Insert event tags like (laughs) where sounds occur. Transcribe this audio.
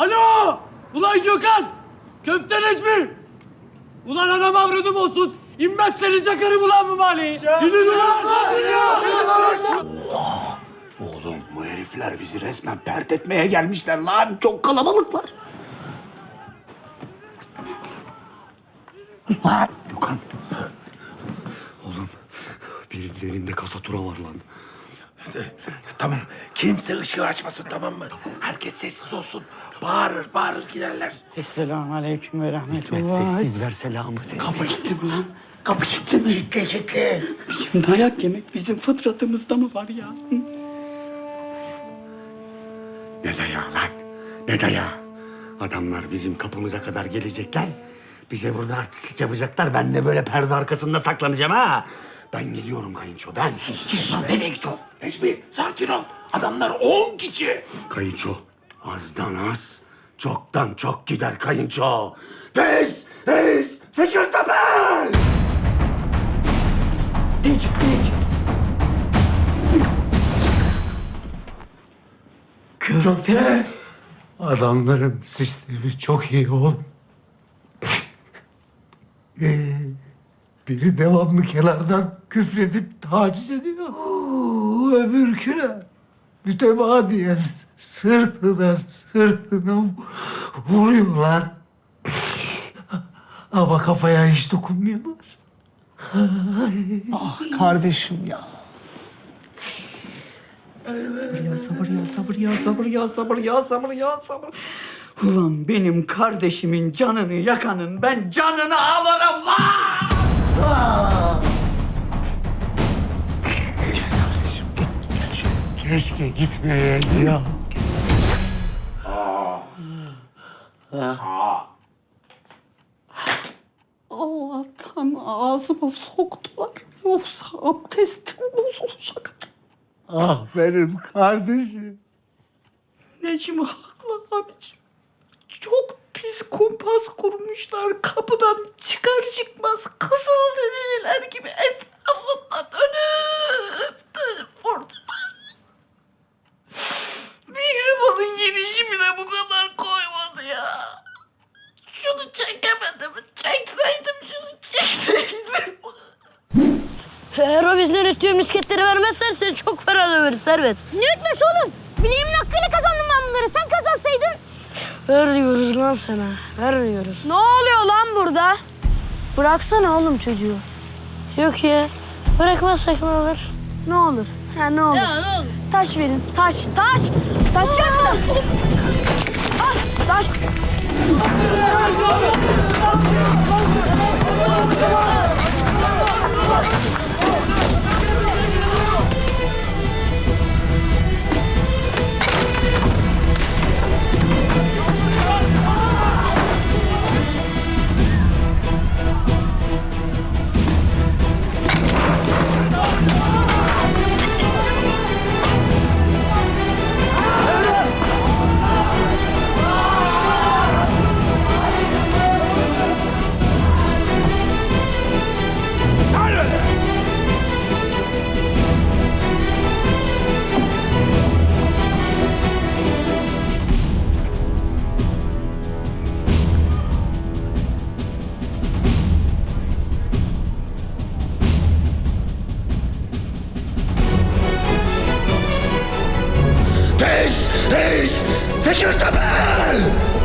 Alo! Ulan Gökhan! Köfteniz mi? Ulan anam avradım olsun. İnmezseniz yakarım ulan bu mahalleyi. İnin ulan! Oğlum bu herifler bizi resmen pert etmeye gelmişler lan. Çok kalabalıklar. Lan Gökhan. Oğlum birinin elinde kasatura var lan. Tamam. Kimse ışığı açmasın tamam mı? Herkes sessiz olsun. Bağırır bağırır giderler. Esselamu aleyküm ve rahmetullah. Sessiz ver selamı sessiz. Kapı gitti mi lan? Kapı gitti mi? Kitle kitle. Bizim dayak yemek bizim fıtratımızda mı var ya? Hı? Ne dayağı lan? Ne dayağı? Adamlar bizim kapımıza kadar gelecekler. Bize burada artistlik yapacaklar. Ben de böyle perde arkasında saklanacağım ha. Ben gidiyorum kayınço ben. Lan nereye gidiyor? Necmi sakin ol. Adamlar on kişi. Kayınço azdan az, çoktan çok gider kayınço. Biz, biz Fikirtepe! Geç, geç. Köfte. Adamların sistemi çok iyi oğlum. ee, (laughs) biri devamlı kenardan küfredip taciz ediyor. Oo, öbürküne mütemadiyen sırtına sırtına vuruyorlar. Ama kafaya hiç dokunmuyorlar. Ah kardeşim ya. Ya sabır ya sabır ya sabır ya sabır ya sabır ya sabır. Ulan benim kardeşimin canını yakanın ben canını alırım lan! Keşke gitmeyeydi ya. Allah'tan ağzıma soktular. Yoksa abdestim bozulacaktı. Ah benim kardeşim. Necmi haklı abicim. Çok pis kumpas kurmuşlar. Kapıdan çıkar çıkmaz kızıl deliler gibi etrafından Eğer o bizden üttüğün misketleri vermezsen seni çok fena döveriz Servet. Ne etmesi oğlum? Bileğimin hakkıyla kazandım ben bunları. Sen kazansaydın. Ver diyoruz lan sana. Ver diyoruz. Ne oluyor lan burada? Bıraksana oğlum çocuğu. Yok ya. Bırakmazsak ne olur? Ne olur? Ha ne olur? Ya ne olur? Taş verin. Taş, taş. Taş yok. Ah, taş. Fikirtepe!